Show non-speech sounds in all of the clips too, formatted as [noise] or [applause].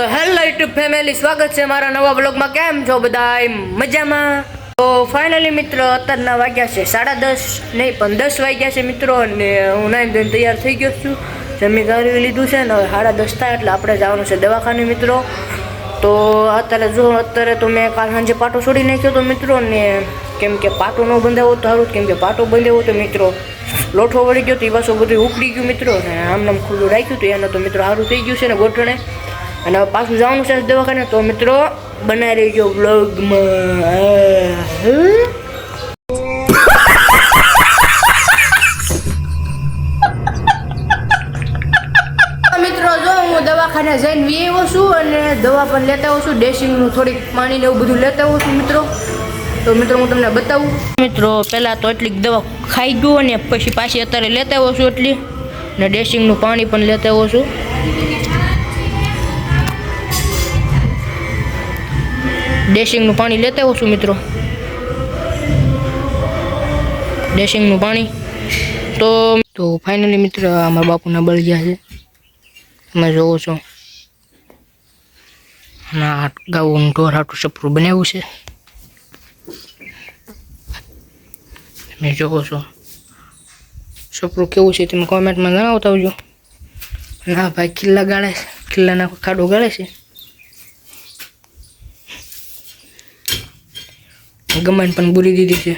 તો hello YouTube family, સ્વાગત છે મારા નવા બ્લોગમાં કેમ છો બધા મજામાં? તો ફાઇનલી મિત્રો, અત્યારના વાગ્યા છે સાડા દસ, નહીં, પણ દસ વાગ્યા છે મિત્રો, અને હું નાઈ ધોઈને તૈયાર થઈ ગયો છું. જમી કરી લીધું છે ને હવે સાડા દસ થાય એટલે આપણે જવાનું છે દવાખાને મિત્રો. તો અત્યારે જો અત્યારે તો મેં કાલ સાંજે પાટો છોડી નાખ્યો તો મિત્રો ને કેમ કે પાટો ન બંધાવો તો સારું, કેમ કે પાટો બંધાવો તો મિત્રો લોઠો વળી ગયો તો એ પાછું બધું ઉકળી ગયું મિત્રો ને આમ નામ ખુલ્લું રાખ્યું હતું એને તો મિત્રો સારું થઈ ગયું છે ને ગોઠણે. અને હવે પાછું જવાનું છે દવાખાને તો મિત્રો બનાવી રહેજો બ્લોગમાં મિત્રો જો હું દવાખાને જઈને વી આવ્યો છું અને દવા પણ લેતા આવું છું ડેસિંગનું થોડીક પાણી ને એવું બધું લેતા આવું છું મિત્રો. તો મિત્રો હું તમને બતાવું. મિત્રો પહેલાં તો એટલી દવા ખાઈ ગયું અને પછી પાછી અત્યારે લેતા આવું છું એટલી. ને ડેસિંગનું પાણી પણ લેતા આવું છું. ડેસિંગનું પાણી લેતા આવું છું મિત્રો. ડેશિંગનું પાણી. તો તો ફાઇનલી મિત્ર, અમારા બાપુના બળિયા છે. તમે જોવો છો. અને આ ગાવું ઢોર હાટું સપરું બનાવ્યું છે. તમે જોવો છો. સપરું કેવું છે તમે કોમેન્ટમાં જણાવતા આવજો. ના ભાઈ કિલ્લા ગાળે છે કિલ્લાના ખાડો ગાળે છે. ગમન પણ બુરી દીધી છે.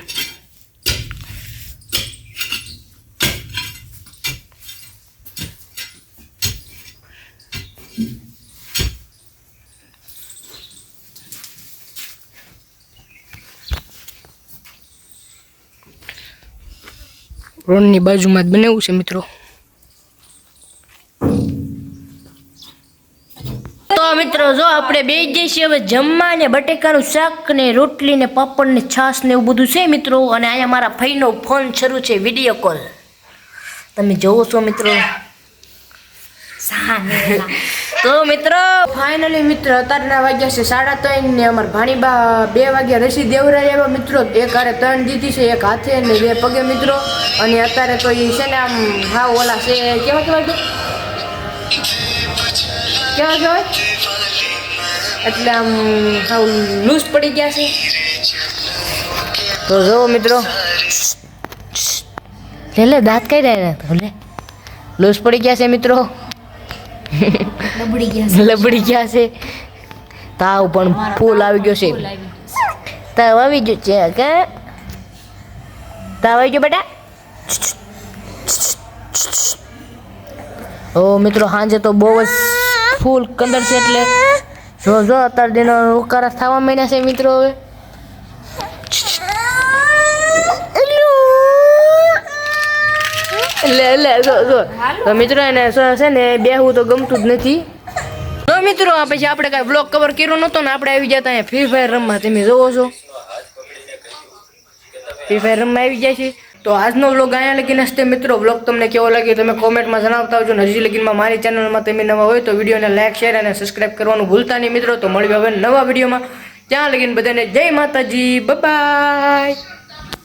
રોડની બાજુમાં જ બનાવ્યું છે મિત્રો. મિત્રો જો આપણે બે જઈશું હવે જમવા ને બટેકાનું શાક ને રોટલી ને પાપડ ને છાશ ને એવું બધું છે મિત્રો અને અહીંયા મારા ભાઈનો ફોન શરૂ છે વીડિયો કોલ તમે જોવો છો મિત્રો? [laughs] તો મિત્રો ફાઇનલી મિત્ર અત્યારના વાગ્યા છે સાડા ત્રણ ને અમારા ભાણીબા બે વાગ્યા રસી દેવરાય એવા મિત્રો. એક હારે ત્રણ દીધી છે એક હાથે ને બે પગે મિત્રો. અને અત્યારે તો એ છે ને આમ હા ઓલા છે કેવા કેવા કેવા કહેવાય? એટલે આમ સાવ લૂઝ પડી ગયા છે. તો જો મિત્રો. લે લે દાંત કઈ રહ્યા તો લે. લૂઝ પડી ગયા છે મિત્રો. લબડી ગયા લબડી ગયા છે. તાવ પણ ફૂલ આવી ગયો છે. તાવ આવી ગયો છે કે? તાવ આવી ગયો બેટા? ઓ મિત્રો સાંજે તો બહુ જ ફૂલ કંદર છે એટલે જો જો, અત્યારે તેનો ઉકારા થવા મહિના છે મિત્રો હવે. લે લે, જો જો. તો મિત્રો એને છે ને, બેહવું તો ગમતું જ નથી. તો મિત્રો પછી આપણે કાંઈ બ્લોક કવર કર્યો નહોતો ને, આપણે આવી જતા અહીંયા ફ્રી ફાયર રમવા. તમે જોવો છો. ફ્રી ફાયર રમવા આવી જાય છે તો આજનો વ્લોગ અહીંયા લગીને હશે મિત્રો વ્લોગ તમને કેવો લાગ્યો તમે કોમેન્ટમાં જણાવતા આવજો હજી લગીનમાં મારી ચેનલમાં તમે નવા હોય તો વિડીયોને લાઈક શેર અને સબસ્ક્રાઈબ કરવાનું ભૂલતા નહીં મિત્રો. તો મળ્યું હવે નવા વિડીયોમાં. ત્યાં લગીને બધાને જય માતાજી. બાય